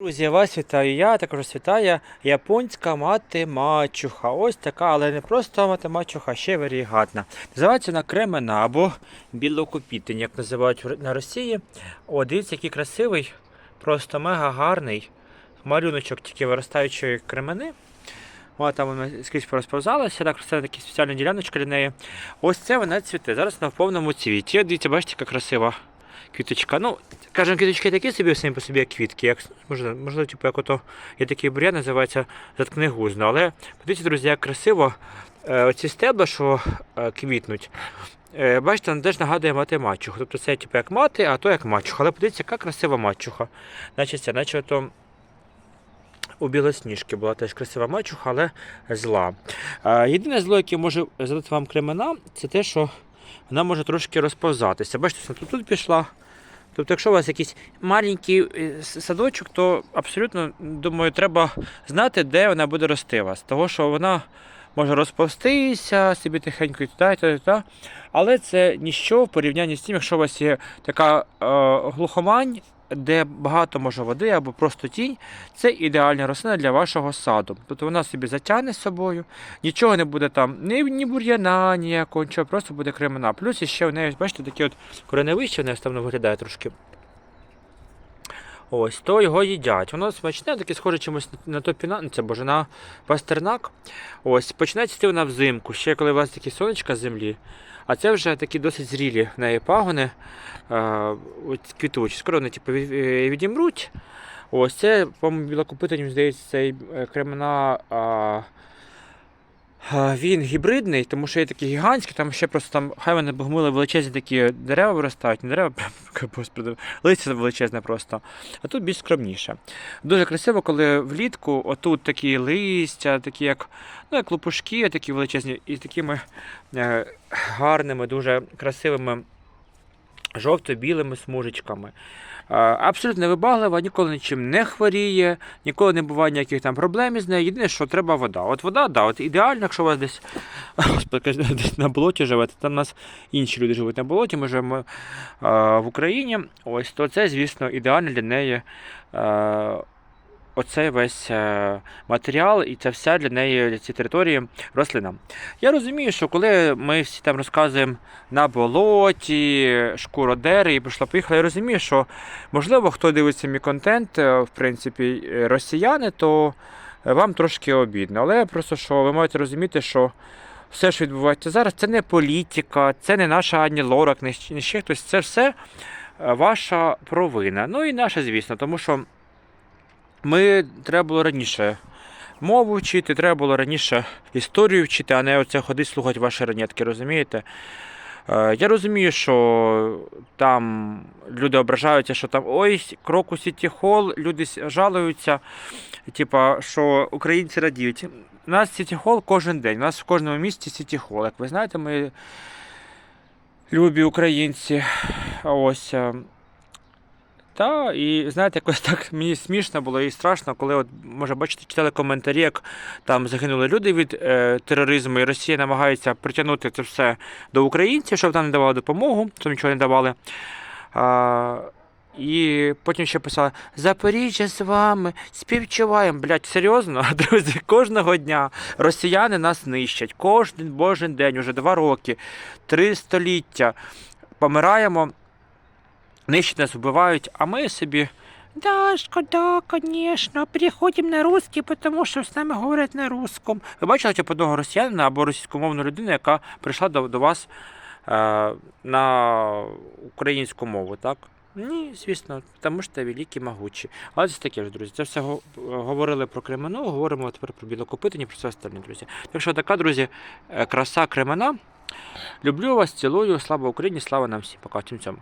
Друзі, вас вітаю я, також вітає японська мати-мачуха. Ось така, але не просто мати-мачуха, ще варігатна. Називається вона кремена або білокопітень, як називають на Росії. О, дивіться, який красивий, просто мега гарний. Малюночок тільки виростаючої кремени. Вона там вона скрізь порозповзалася, так це такі спеціальні діляночки для неї. Ось це вона цвіте. Зараз вона в повному цвіті. Дивіться, бачите, яка красива квіточка. Ну, кажемо, квіточки такі собі самі по собі, як квітки. Як, можливо, можливо, типу, як ото є такий бур'ян, називається заткни гузно. Але подивіться, друзі, як красиво е, оці стебла, що е, квітнуть. Е, бачите, вона теж нагадує мати мачуху. Тобто це типу як мати, а то як мачуха. Але подивіться, яка красива мачуха. Значить, це, наче ото у білосніжки була теж красива мачуха, але зла. Єдине зло, яке може задати вам кремена, це те, що вона може трошки розповзатися. Бачите, тут, тут пішла. Тобто, якщо у вас якийсь маленький е, садочок, то абсолютно, думаю, треба знати, де вона буде рости у вас. Того, що вона може розповстися собі тихенько і туди, і туди, і. Але це ніщо в порівнянні з тим, якщо у вас є така е, глухомань, де багато може води або просто тінь, це ідеальна рослина для вашого саду. Тобто вона собі затягне з собою, нічого не буде там, ні, ні бур'яна, ніякого, нічого, просто буде кремена. Плюс іще в неї, бачите, такі от кореневище, в неї там виглядає трошки. Ось, то його їдять. Воно смачне, таке схоже чимось на, на топіна, ну, це боже, на пастернак. Ось, починає цвісти вона взимку, ще коли у вас такі сонечка з землі. А це вже такі досить зрілі в неї пагони, е, квітучі. Скоро вони типу, е, відімруть. Ось це, по-моєму, білокопитанню, здається, цей е, кремена. Він гібридний, тому що є такі гігантські, там ще просто там, хай вони богмили величезні такі дерева виростають, не дерева, листя величезне просто. А тут більш скромніше. Дуже красиво, коли влітку отут такі листя, такі як, ну, як лопушки, такі величезні, і такими е, гарними, дуже красивими жовто-білими смужечками. Е, Абсолютно невибаглива, ніколи нічим не хворіє, ніколи не буває ніяких там проблем із нею. Єдине, що треба вода. От вода, да, от ідеально, якщо у вас десь, десь на болоті живете, там у нас інші люди живуть на болоті, ми живемо е, в Україні. Ось то це, звісно, ідеально для неї. Оцей весь е, матеріал і це вся для неї для цієї території рослина. Я розумію, що коли ми всі там розказуємо на болоті, шкуродери і пішло поїхали, я розумію, що можливо хто дивиться мій контент, е, в принципі, е, росіяни, то вам трошки обідно. Але просто що ви маєте розуміти, що все, що відбувається зараз, це не політика, це не наша Ані Лорак, не ще- хтось. Це все ваша провина. Ну і наша, звісно, тому що ми треба було раніше мову вчити, треба було раніше історію вчити, а не оце ходити слухати ваші ранетки, розумієте? Е, Я розумію, що там люди ображаються, що там ой, кроку Сіті Хол, люди жалуються, типа, що українці радіють. У нас Сіті Хол кожен день, у нас в кожному місті Сіті Хол. Як ви знаєте, ми любі українці. Ось. Та, і знаєте, якось так мені смішно було і страшно, коли, от, може, бачите, читали коментарі, як там загинули люди від е, тероризму, і Росія намагається притягнути це все до українців, щоб там не давали допомогу, щоб нічого не давали. А, і потім ще писали: Запоріжжя з вами, співчуваємо. Блять, серйозно, друзі, кожного дня росіяни нас нищать. Кожен божий день, уже два роки, три століття. Помираємо нищать нас, вбивають, а ми собі. Да, шкода, конечно, переходимо на русский, потому що з нами говорять на русском. Ви бачили б одного росіянина або російськомовну людину, яка прийшла до, до вас е, на українську мову, так? Ні, звісно, тому що великі могучі. Але це таке ж, друзі. Це все говорили про Кремену, говоримо тепер про білокопитані, про все остальне, друзі. Так що така, друзі, е, краса Кремена. Люблю вас, цілую, слава Україні, слава нам всім. Пока, всім цьому.